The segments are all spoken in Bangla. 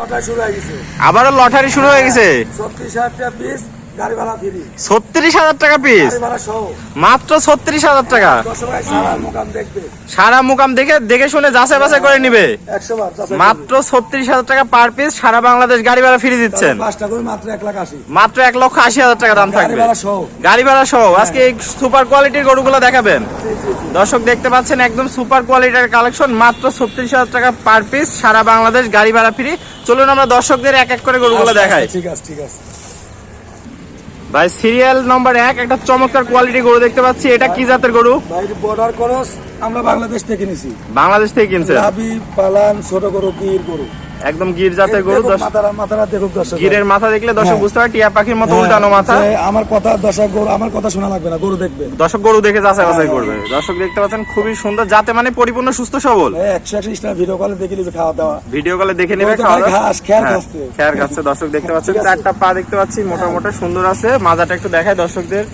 লটারি শুরু হয়ে গেছে। আবারও লটারি শুরু হয়ে গেছে? হাজার পিস গাড়ি ভাড়া ফ্রি। ছত্রিশ হাজার টাকা পিস মাত্র ছত্রিশ হাজার টাকা। সারা মোকাম দেখে দেখে শুনে যাচাই বাছাই করে নিবে। মাত্র ছত্রিশ হাজার টাকা পার পিস সারা বাংলাদেশ গাড়ি ভাড়া ফিরে। দিচ্ছেন মাত্র এক লক্ষ আশি হাজার টাকা দাম থাকবে। গাড়ি ভাড়া সহ। আজকে এই সুপার কোয়ালিটির গরুগুলো দেখাবেন। দর্শক দেখতে পাচ্ছেন একদম সুপার কোয়ালিটির কালেকশন মাত্র ছত্রিশ হাজার টাকা পার পিস সারা বাংলাদেশ গাড়ি ভাড়া ফ্রি চলুন আমরা দর্শকদের এক এক করে গরুগুলো আচ্ছা, দেখাই। আচ্ছা, ঠিক আছে ঠিক আছে। ভাই সিরিয়াল নাম্বার এক, একটা চমৎকার কোয়ালিটি গরু দেখতে পাচ্ছি। এটা কি জাতের গরু? ভাই বর্ডার করস আমরা বাংলাদেশ থেকে নিছি। বাংলাদেশ থেকে কিনছে লাভি পালান ছোট গরু গির গরু। একদম গির জাতের গরু দেখুক দর্শক গিরের মাথা দেখলে দর্শক হ্যাঁ। বুঝতে পারে টিয়া পাখির মতো হ্যাঁ, উল্টানো মাথা। আমার কথা দর্শক গরু আমার কথা শোনা লাগবে না গরু দেখবে। দর্শক গরু দেখে যাচাই বাছাই করবে। দর্শক দেখতে পাচ্ছেন খুবই সুন্দর যাতে মানে পরিপূর্ণ সুস্থ সবল। একশো স্টার ভিডিও কলে দেখে নিবে খাওয়া দাওয়া। ভিডিও কলে দেখে নেবে খাওয়া দাওয়া। খেয়ার হ্যাঁ, খাচ্ছে। খেয়ার খাচ্ছে দর্শক দেখতে পাচ্ছেন চারটা পা দেখতে পাচ্ছি মোটা মোটা সুন্দর আছে মাজাটা একটু দেখায় দর্শকদের।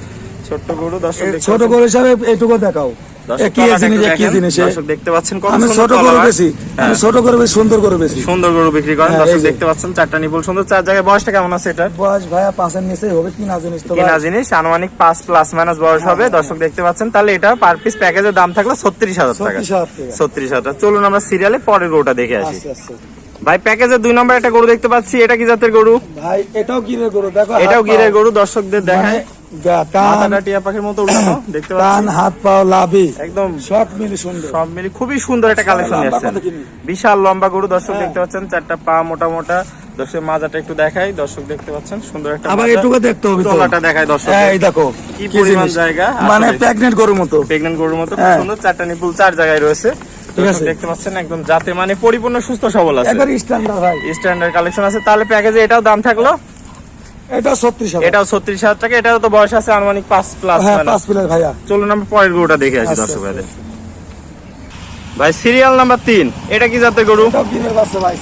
ছোট্ট গরু দর্শক ছোট গরু হিসাবে এইটুকু দেখাও। দর্শক কি জিনিস কি জিনিস? দর্শক দেখতে পাচ্ছেন কত আমি ছোট গরু বেশি হ্যাঁ, আমি ছোট গরু বেশি সুন্দর গরু বেশি। সুন্দর গরু বিক্রি করেন। হ্যাঁ, দর্শক দেখতে পাচ্ছেন চারটা নিপুল সুন্দর। চার জায়গায় বয়সটা কেমন আছে এটা বয়স ভাইয়া পাঁচের নিচে হবে কি না জিনিস তো কিনা ভাই? জিনিস আনুমানিক পাঁচ প্লাস মাইনাস বয়স হবে। দর্শক দেখতে পাচ্ছেন তাহলে এটা পার পিস প্যাকেজের দাম থাকল ছত্রিশ হাজার টাকা। 36,000 টাকা। ছত্রিশ হাজার চলুন আমরা সিরিয়ালে পরের গরুটা দেখে আসি। ভাই প্যাকেজের দুই নম্বর একটা গরু দেখতে পাচ্ছি। এটা কি জাতের গরু? ভাই এটাও গিরের গরু দেখো এটাও গিরের গরু। দর্শকদের মানে দেখায় টিয়া পাখির মতো উল্টানো দেখতে কান হাত পাও লাভি একদম। সব মিলে সুন্দর। সব মিলে খুবই সুন্দর একটা কালেকশন লম্বা নিয়েছেন কত কিনি? বিশাল লম্বা গরু দর্শক হ্যাঁ। দেখতে পাচ্ছেন চারটা পা মোটা মোটা। দর্শক মাজাটা একটু দেখাই দর্শক দেখতে পাচ্ছেন সুন্দর একটা আবার এটুকু দেখতে হবে তো। তলাটা দেখায় দর্শক এই দেখো কি পরিমাণ জায়গা মানে গরুর মতো। গরুর মতো হ্যাঁ। সুন্দর চারটা নিপুল চার জায়গায় রয়েছে। দেখতে পাচ্ছেন একদম যাতে মানে পরিপূর্ণ সুস্থ সবল আছে। স্ট্যান্ডার্ড ভাই স্ট্যান্ডার্ড কালেকশন আছে তাহলে প্যাকেজে এটাও দাম থাকল? এটা ছত্রিশ হাজার। এটাও ছত্রিশ হাজার টাকা এটাও তো বয়স আছে আনুমানিক পাঁচ প্লাস হ্যাঁ পাঁচ প্লাস ভাইয়া। চলুন আমরা পরের গরুটা দেখে আসি আচ্ছা, দর্শক আচ্ছা, ভাইদের ভাই সিরিয়াল নাম্বার তিন। এটা কি জাতের গরু? ভাই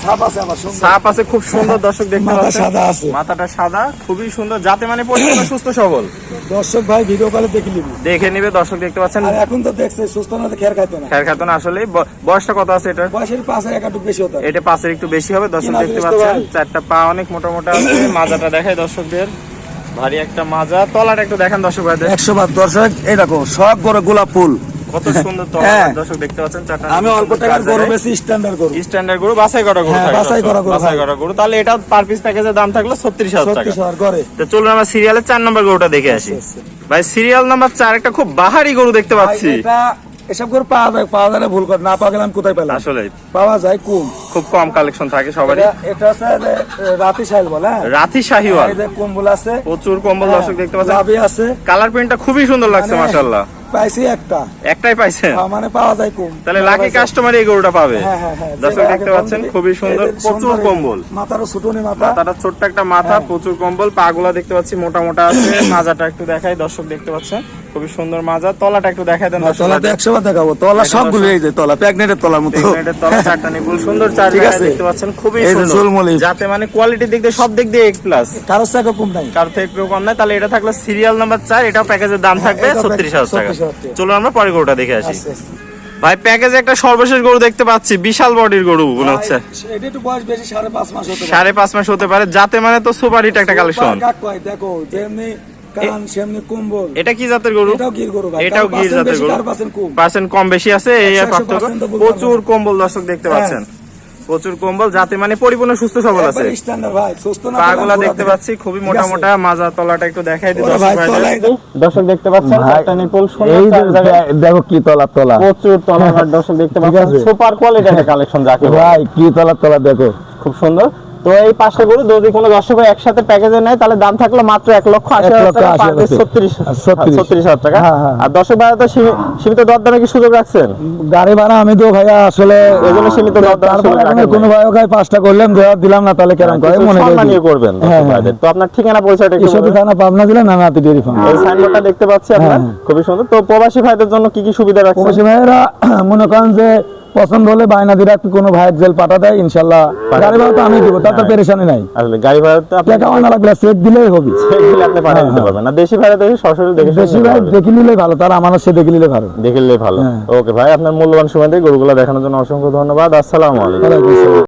সাপ আছে খুব সুন্দর দর্শক দেখতে সাদা আছে। মাথাটা সাদা খুবই সুন্দর। যাতে মানে সুস্থ সবল। দর্শক ভাই ভিডিও কলে দেখে নিবি। দেখে নিবে দর্শক দেখতে পাচ্ছেন। এখন তো দেখছে সুস্থ না খেয়ার খাইতো না। খেয়ার খাতন আসলে। ব- বয়সটা কত আছে এটা বয়সের পাশে একাটুক বেশি হতো এটা পাশের একটু বেশি হবে দর্শক দেখতে পাচ্ছেন। চারটা পা অনেক মোটা মোটা আছে মাজাটা দেখায় দর্শকদের। ভারী একটা মাজা। তলাটা একটু দেখেন দর্শক ভাইদের। একশো বার দর্শক এই দেখো সব গরু গোলাপ ফুল। কত সুন্দর তলা হ্যাঁ। দর্শক দেখতে পাচ্ছেন চারটা আমি অল্প টাকার গরু বেশি স্ট্যান্ডার্ড গরু। স্ট্যান্ডার্ড গরু বাছাই করা গরু হ্যাঁ, থাকে বাছাই করা গরু, বাছাই করা গরু। তাহলে এটা পার পিস প্যাকেজের দাম থাকল ছত্রিশ হাজার টাকা। ছত্রিশ হাজার করে তো চলুন আমরা সিরিয়ালের চার নম্বর গরুটা দেখে আসি। আচ্ছা, ভাই সিরিয়াল নাম্বার চার একটা খুব বাহারি গরু দেখতে পাচ্ছি। এটা এসব গরু পাওয়া যায় পাওয়া যায় ভুল করে না পাওয়া গেলে আমি কোথায় পেলাম? আসলে। পাওয়া যায় কম। খুব কম কালেকশন থাকে সবারই। এটা- এ, রাতি সাইল বলে হ্যাঁ? রাথি শাহিওয়াল। কম্বল আছে। প্রচুর কম্বল দর্শক দেখতে পাচ্ছেন। আছে। কালার প্রিন্টটা খুবই সুন্দর লাগছে মানে- মাশাআল্লাহ। পাইছি একটা। একটাই পাইছেন মানে পাওয়া যায় কম। তাহলে লাকি কাস্টমার এই গরুটা পাবে। হ্যাঁ হ্যাঁ হ্যাঁ দর্শক দেখতে পাচ্ছেন খুবই সুন্দর প্রচুর কম্বল। মাথারও ছোটনি মাথা। মাথাটা ছোট্ট একটা মাথা হ্যাঁ। প্রচুর কম্বল পাগুলা দেখতে পাচ্ছি মোটা মোটা আছে মাজাটা একটু দেখাই দর্শক দেখতে পাচ্ছেন। খুবই সুন্দর মাজা। তলাটা একটু দেখাই দেন তলা তো একশো বার দেখাবো। তলা সবগুলো এই যে তলা প্যাগনেটের তলার মতো। তলা চারটা নিপুল সুন্দর চার ঠিক আছে। দেখতে পাচ্ছেন খুবই সুন্দর। যাতে মানে কোয়ালিটির দিক দিয়ে সব দিক দিয়ে এক প্লাস কারোর থেকে কম নাই। কার থেকে একটু কম নাই। তাহলে এটা থাকল সিরিয়াল নাম্বার চার এটাও প্যাকেজের দাম থাকবে ছত্রিশ হাজার টাকা। 36,000 চলো আমরা পরে গরুটা দেখে আসি। আচ্ছা, আচ্ছা। ভাই প্যাকেজে একটা সর্বশেষ গরু দেখতে পাচ্ছি। বিশাল বডির গরু মনে হচ্ছে। সাড়ে পাঁচ মাস হতে পারে। যাতে মানে তো সুপার হিট একটা কালেকশন দেখো যেমনি কান সেমনি কম্বল। এটা কি জাতের গরু? এটাও গির গরু ভাই এটাও গির জাতের গরু। পার্সেন্ট কম। বেশি আছে এই পার্থক্য। প্রচুর কম্বল দর্শক দেখতে হ্যাঁ। পাচ্ছেন। প্রচুর কম্বল যাতে মানে পরিপূর্ণ সুস্থ সবল আছে। একবারে standard ভাই, সুস্থ না পাগুলা দেখতে পাচ্ছি খুবই মোটা মোটা মাজা তলাটা একটু দেখাই দিই দর্শক দেখতে পাচ্ছেন? একটা নিপুল এই দেখো কি তলা তলা। প্রচুর তলার দর্শক দেখতে পাচ্ছেন। সুপার কোয়ালিটির একটা কালেকশন যাকে ভাই কি তলা তলা দেখো। খুব সুন্দর। তো এই পাঁচটা গরু যদি কোনো দর্শক একসাথে প্যাকেজে নেয় তাহলে দাম থাকল মাত্র এক লক্ষ আশি হাজার টাকা। ছত্রিশ হাজার হ্যাঁ, হ্যাঁ। আর দর্শক ভাই তো সীমিত দরদামে কি সুযোগ রাখছেন গাড়ি ভাড়া আমি তো ভাইয়া আসলে এই জন্য সীমিত দরদাম কোনো ভাই ওখানে পাঁচটা করলাম দেওয়া দিলাম না তাহলে কেরম করে মনে সম্মানীয় করবেন হ্যাঁ, হ্যাঁ। তো আপনার ঠিকানা পরিচয়টা ঈশ্বরদী বলবেন? থানা পাবনা জেলা নানাতি ডেরি ফার্ম এই সাইনবোর্ডটা দেখতে পাচ্ছি আপনার হ্যাঁ। খুবই সুন্দর তো প্রবাসী ভাইদের জন্য কি কি সুবিধা রাখছেন প্রবাসী ভাইয়েরা মনে করেন যে পছন্দ হলে বায়না দিরা কোনো ভাইয়ের জেল পাঠা দেয় ইনশাল্লাহ গাড়ি ভাড়া তো আমি দিব তাতে হ্যাঁ। পেরেশানি নাই। আসলে গাড়ি ভাড়া তো আপনাকে টাকা আনা লাগলে চেক দিলেই হবে। সেট দিলে আপনি পাঠিয়ে দিতে হ্যাঁ, পারবেন। না দেশি ভাড়া দেখে সরাসরি দেখে দেশি ভাড়া দেখে নিলে ভালো তার আমার সে দেখে নিলে ভালো। দেখে নিলে ভালো। হ্যাঁ। ওকে ভাই আপনার মূল্যবান সময় দিয়ে গরুগুলো দেখানোর জন্য অসংখ্য ধন্যবাদ। আসসালামু আলাইকুম। আসসালাম।